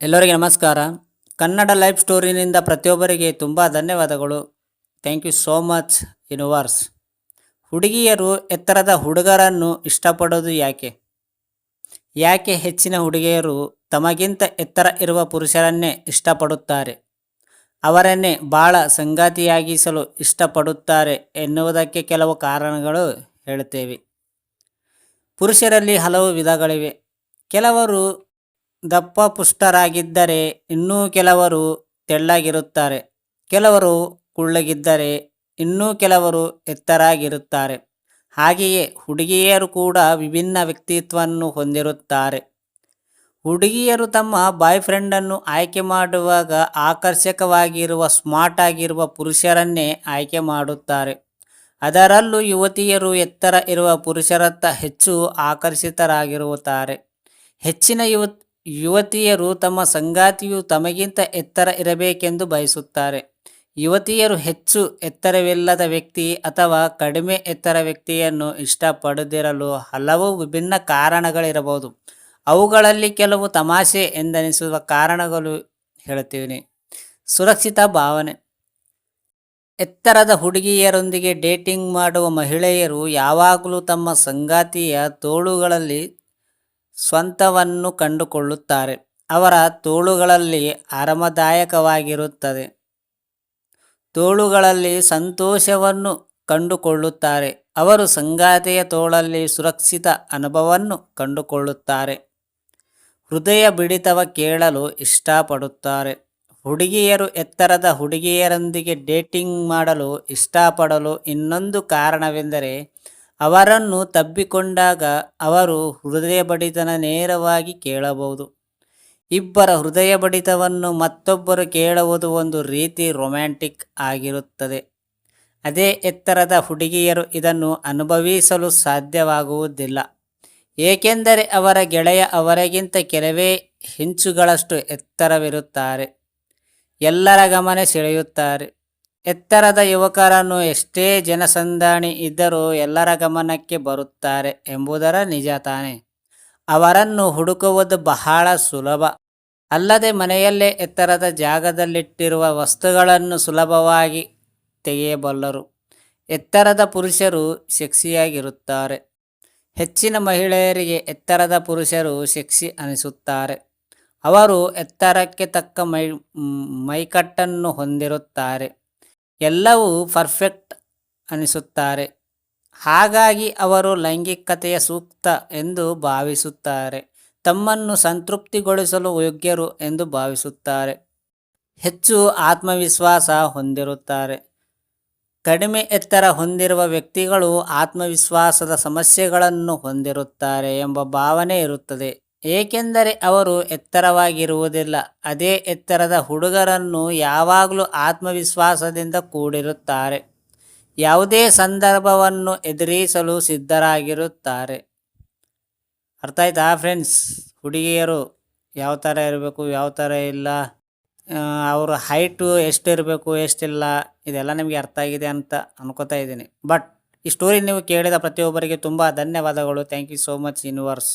ಎಲ್ಲರಿಗೆ ನಮಸ್ಕಾರ. ಕನ್ನಡ ಲೈಫ್ ಸ್ಟೋರಿನಿಂದ ಪ್ರತಿಯೊಬ್ಬರಿಗೆ ತುಂಬ ಧನ್ಯವಾದಗಳು. Thank you so much universe. ಹುಡುಗಿಯರು ಎತ್ತರದ ಹುಡುಗರನ್ನು ಇಷ್ಟಪಡೋದು ಯಾಕೆ? ಯಾಕೆ ಹೆಚ್ಚಿನ ಹುಡುಗಿಯರು ತಮಗಿಂತ ಎತ್ತರ ಇರುವ ಪುರುಷರನ್ನೇ ಇಷ್ಟಪಡುತ್ತಾರೆ? ಅವರನ್ನೇ ಭಾಳ ಸಂಗಾತಿಯಾಗಿಸಲು ಇಷ್ಟಪಡುತ್ತಾರೆ ಎನ್ನುವುದಕ್ಕೆ ಕೆಲವು ಕಾರಣಗಳು ಹೇಳುತ್ತೇವೆ. ಪುರುಷರಲ್ಲಿ ಹಲವು ವಿಧಗಳಿವೆ. ಕೆಲವರು ದಪ್ಪ ಪುಷ್ಟರಾಗಿದ್ದರೆ ಇನ್ನೂ ಕೆಲವರು ತೆಳ್ಳಗಿರುತ್ತಾರೆ. ಕೆಲವರು ಕುಳ್ಳಗಿದ್ದರೆ ಇನ್ನೂ ಕೆಲವರು ಎತ್ತರಾಗಿರುತ್ತಾರೆ. ಹಾಗೆಯೇ ಹುಡುಗಿಯರು ಕೂಡ ವಿಭಿನ್ನ ವ್ಯಕ್ತಿತ್ವವನ್ನು ಹೊಂದಿರುತ್ತಾರೆ. ಹುಡುಗಿಯರು ತಮ್ಮ ಬಾಯ್ ಫ್ರೆಂಡನ್ನು ಆಯ್ಕೆ ಮಾಡುವಾಗ ಆಕರ್ಷಕವಾಗಿರುವ, ಸ್ಮಾರ್ಟ್ ಆಗಿರುವ ಪುರುಷರನ್ನೇ ಆಯ್ಕೆ ಮಾಡುತ್ತಾರೆ. ಅದರಲ್ಲೂ ಯುವತಿಯರು ಎತ್ತರ ಇರುವ ಪುರುಷರತ್ತ ಹೆಚ್ಚು ಆಕರ್ಷಿತರಾಗಿರುತ್ತಾರೆ. ಹೆಚ್ಚಿನ ಯುವ ಯುವತಿಯರು ತಮ್ಮ ಸಂಗಾತಿಯು ತಮಗಿಂತ ಎತ್ತರ ಇರಬೇಕೆಂದು ಬಯಸುತ್ತಾರೆ. ಯುವತಿಯರು ಹೆಚ್ಚು ಎತ್ತರವಿಲ್ಲದ ವ್ಯಕ್ತಿ ಅಥವಾ ಕಡಿಮೆ ಎತ್ತರ ವ್ಯಕ್ತಿಯನ್ನು ಇಷ್ಟಪಡದಿರಲು ಹಲವು ವಿಭಿನ್ನ ಕಾರಣಗಳಿರಬಹುದು. ಅವುಗಳಲ್ಲಿ ಕೆಲವು ತಮಾಷೆ ಎಂದೆನಿಸುವ ಕಾರಣಗಳು ಹೇಳುತ್ತೀನಿ ಸುರಕ್ಷಿತ ಭಾವನೆ. ಎತ್ತರದ ಹುಡುಗಿಯರೊಂದಿಗೆ ಡೇಟಿಂಗ್ ಮಾಡುವ ಮಹಿಳೆಯರು ಯಾವಾಗಲೂ ತಮ್ಮ ಸಂಗಾತಿಯ ತೋಳುಗಳಲ್ಲಿ ಸ್ವಂತವನ್ನು ಕಂಡುಕೊಳ್ಳುತ್ತಾರೆ. ಅವರ ತೋಳುಗಳಲ್ಲಿ ಆರಾಮದಾಯಕವಾಗಿರುತ್ತದೆ. ತೋಳುಗಳಲ್ಲಿ ಸಂತೋಷವನ್ನು ಕಂಡುಕೊಳ್ಳುತ್ತಾರೆ. ಅವರು ಸಂಗಾತಿಯ ತೋಳಲ್ಲಿ ಸುರಕ್ಷಿತ ಅನುಭವವನ್ನು ಕಂಡುಕೊಳ್ಳುತ್ತಾರೆ. ಹೃದಯ ಬಿಡಿತವ ಕೇಳಲು ಇಷ್ಟಪಡುತ್ತಾರೆ. ಹುಡುಗಿಯರು ಎತ್ತರದ ಹುಡುಗಿಯರೊಂದಿಗೆ ಡೇಟಿಂಗ್ ಮಾಡಲು ಇಷ್ಟಪಡಲು ಇನ್ನೊಂದು ಕಾರಣವೆಂದರೆ ಅವರನ್ನು ತಬ್ಬಿಕೊಂಡಾಗ ಅವರು ಹೃದಯ ಬಡಿತನ ನೇರವಾಗಿ ಕೇಳಬಹುದು. ಇಬ್ಬರ ಹೃದಯ ಬಡಿತವನ್ನು ಮತ್ತೊಬ್ಬರು ಕೇಳುವುದು ಒಂದು ರೀತಿ ರೊಮ್ಯಾಂಟಿಕ್ ಆಗಿರುತ್ತದೆ. ಅದೇ ಎತ್ತರದ ಹುಡುಗಿಯರು ಇದನ್ನು ಅನುಭವಿಸಲು ಸಾಧ್ಯವಾಗುವುದಿಲ್ಲ. ಏಕೆಂದರೆ ಅವರ ಗೆಳೆಯ ಅವರಿಗಿಂತ ಕೆಲವೇ ಹಿಂಚುಗಳಷ್ಟು ಎತ್ತರವಿರುತ್ತಾರೆ. ಎಲ್ಲರ ಗಮನ ಸೆಳೆಯುತ್ತಾರೆ. ಎತ್ತರದ ಯುವಕರನ್ನು ಎಷ್ಟೇ ಜನಸಂದಾಣಿ ಇದ್ದರೂ ಎಲ್ಲರ ಗಮನಕ್ಕೆ ಬರುತ್ತಾರೆ ಎಂಬುದರ ನಿಜ ತಾನೆ. ಅವರನ್ನು ಹುಡುಕುವುದು ಬಹಳ ಸುಲಭ. ಅಲ್ಲದೆ ಮನೆಯಲ್ಲೇ ಎತ್ತರದ ಜಾಗದಲ್ಲಿಟ್ಟಿರುವ ವಸ್ತುಗಳನ್ನು ಸುಲಭವಾಗಿ ತೆಗೆಯಬಲ್ಲರು. ಎತ್ತರದ ಪುರುಷರು ಸೆಕ್ಸಿಯಾಗಿರುತ್ತಾರೆ. ಹೆಚ್ಚಿನ ಮಹಿಳೆಯರಿಗೆ ಎತ್ತರದ ಪುರುಷರು ಸೆಕ್ಸಿ ಅನಿಸುತ್ತಾರೆ. ಅವರು ಎತ್ತರಕ್ಕೆ ತಕ್ಕ ಮೈ, ಮೈಕಟ್ಟನ್ನು ಹೊಂದಿರುತ್ತಾರೆ. ಎಲ್ಲವೂ ಪರ್ಫೆಕ್ಟ್ ಅನಿಸುತ್ತಾರೆ. ಹಾಗಾಗಿ ಅವರು ಲೈಂಗಿಕತೆಯ ಸೂಕ್ತ ಎಂದು ಭಾವಿಸುತ್ತಾರೆ. ತಮ್ಮನ್ನು ಸಂತೃಪ್ತಿಗೊಳಿಸಲು ಯೋಗ್ಯರು ಎಂದು ಭಾವಿಸುತ್ತಾರೆ. ಹೆಚ್ಚು ಆತ್ಮವಿಶ್ವಾಸ ಹೊಂದಿರುತ್ತಾರೆ. ಕಡಿಮೆ ಎತ್ತರ ಹೊಂದಿರುವ ವ್ಯಕ್ತಿಗಳು ಆತ್ಮವಿಶ್ವಾಸದ ಸಮಸ್ಯೆಗಳನ್ನು ಹೊಂದಿರುತ್ತಾರೆ ಎಂಬ ಭಾವನೆ ಇರುತ್ತದೆ. ಏಕೆಂದರೆ ಅವರು ಎತ್ತರವಾಗಿರುವುದಿಲ್ಲ, ಅದೇ ಎತ್ತರದ ಹುಡುಗರನ್ನು ಯಾವಾಗಲೂ ಆತ್ಮವಿಶ್ವಾಸದಿಂದ ಕೂಡಿರುತ್ತಾರೆ, ಯಾವುದೇ ಸಂದರ್ಭವನ್ನು ಎದುರಿಸಲು ಸಿದ್ಧರಾಗಿರುತ್ತಾರೆ. ಅರ್ಥ ಆಯ್ತಾ ಫ್ರೆಂಡ್ಸ್? ಹುಡುಗಿಯರು ಯಾವ ಥರ ಇರಬೇಕು, ಯಾವ ಥರ ಇಲ್ಲ ಅವರ ಹೈಟು ಎಷ್ಟಿರಬೇಕು, ಎಷ್ಟಿಲ್ಲ, ಇದೆಲ್ಲ ನಿಮಗೆ ಅರ್ಥ ಆಗಿದೆ ಅಂತ ಅನ್ಕೋತಾ ಇದ್ದೀನಿ. ಬಟ್ ಈ ಸ್ಟೋರಿ ನೀವು ಕೇಳಿದ ಪ್ರತಿಯೊಬ್ಬರಿಗೆ ತುಂಬ ಧನ್ಯವಾದಗಳು. Thank you so much, universe.